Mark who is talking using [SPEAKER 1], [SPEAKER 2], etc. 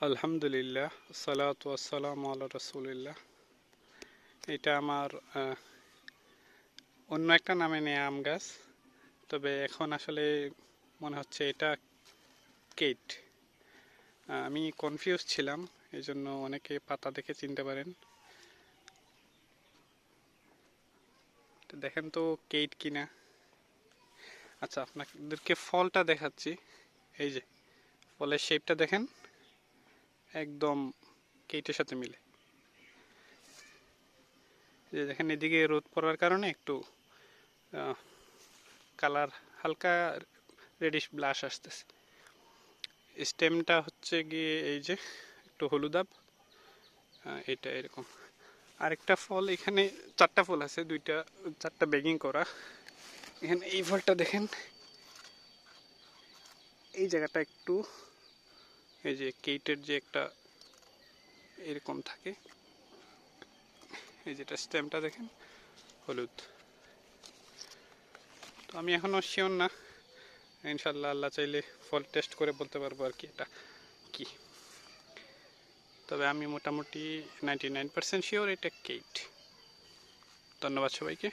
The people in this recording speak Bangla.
[SPEAKER 1] আলহামদুলিল্লাহ, সালাত ওয়াসালাম আল্লাহ রসুলিল্লাহ। এটা আমার অন্য একটা নামে নেয়া আম গাছ। তবে এখন আসলে মনে হচ্ছে এটা কেট। আমি কনফিউজ ছিলাম এই জন্য অনেকে পাতা দেখে চিনতে পারেন। দেখেন তো কেট কিনা। আচ্ছা আপনাদেরকে ফলটা দেখাচ্ছি। এই যে, ফলের শেপটা দেখেন। একদম কেটের সাথে মিলে। যে দেখেন, এদিকে রোদ পড়ার কারণে একটু কালার হালকা রেডিশ ব্লাশ আসতেছে। স্টেমটা হচ্ছে গিয়ে এই যে একটু হলুদাব এটা এরকম। আরেকটা ফল এখানে চারটা ফল আছে, দুইটা, চারটা বেগিং করা। এখানে এই ফলটা দেখেন, এই জায়গাটা একটু এই যে কেইটের যে একটা এরকম থাকে, এই যেটা স্টেমটা দেখেন, হলুদ। তো আমি এখনও শিওর না ইনশাল্লাহ আল্লাহ চাইলে ফল টেস্ট করে বলতে পারব আর কি এটা কি। তবে আমি মোটামুটি নাইনটি নাইন পার্সেন্ট শিওর এটা কেইট। ধন্যবাদ সবাইকে।